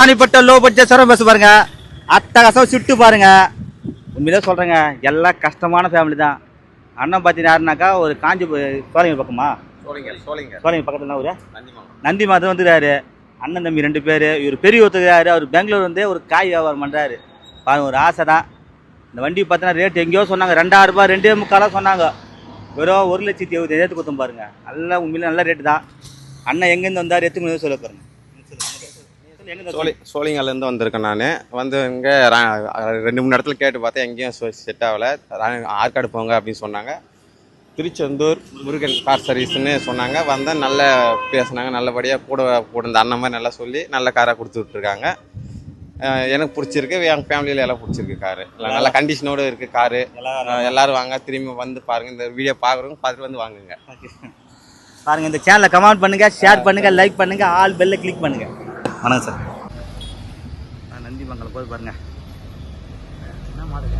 ராணிப்பட்ட low budget சரம் பேச பாருங்க. அட்டகாசம் சுட்டு பாருங்க. உண்மையிலே சொல்கிறேங்க எல்லாம் கஷ்டமான ஃபேமிலி தான். அண்ணன் பார்த்தீங்கன்னா யாருனாக்கா ஒரு காஞ்சி சோழங்க பக்கமா? சோழிங்க சோழிங்க சோழங்க பக்கத்தில் தான் ஒரு நந்தி மாதம் வந்துடுறாரு அண்ணன் தம்பி ரெண்டு பேர். இவர் பெரிய ஒத்துக்கிறாரு அவர் பெங்களூர் வந்து ஒரு காய் வியாபாரம் பண்ணுறாரு பாருங்க ஒரு ஆசை தான் இந்த வண்டி பார்த்தீங்கன்னா ரேட் எங்கேயோ சொன்னாங்க ரெண்டாயிரம் ரூபாய் ரெண்டே முக்காலாக சொன்னாங்க. வெறும் ஒரு லட்சத்தி எழுபது ஏற்று கொடுத்தோம் பாருங்க. நல்ல உண்மையில நல்ல ரேட்டு தான். அண்ணன் எங்கேருந்து வந்தார் எத்தனை சொல்ல பாருங்க சோழி சோழிங்கல்லேருந்து வந்திருக்கேன் நான். வந்து இங்கே ரெண்டு மூணு இடத்துல கேட்டு பார்த்தேன். எங்கேயும் செட் ஆகலை. ஆற்காடு போங்க அப்படின்னு சொன்னாங்க. திருச்செந்தூர் முருகன் கார் சர்வீஸ்னு சொன்னாங்க. வந்தேன் நல்ல பேசுனாங்க. நல்லபடியாக கூட கூட இந்த அண்ணன் மாதிரி நல்லா சொல்லி நல்ல காராக கொடுத்து விட்ருக்காங்க எனக்கு பிடிச்சிருக்கு. என் ஃபேமிலியில் எல்லாம் பிடிச்சிருக்கு காரு நல்ல கண்டிஷனோடு இருக்குது காரு எல்லாரும் வாங்க. திரும்பி வந்து பாருங்கள் இந்த வீடியோ பார்க்குறவங்க பார்த்துட்டு வந்து வாங்குங்க. பாருங்க இந்த சேனலை கமெண்ட் பண்ணுங்க ஷேர் பண்ணுங்க லைக் பண்ணுங்க ஆல் பெல்ல கிளிக் பண்ணுங்க. வணக்கம் சார். நந்தி மங்கலம் போய் பாருங்க. என்ன மாடல்?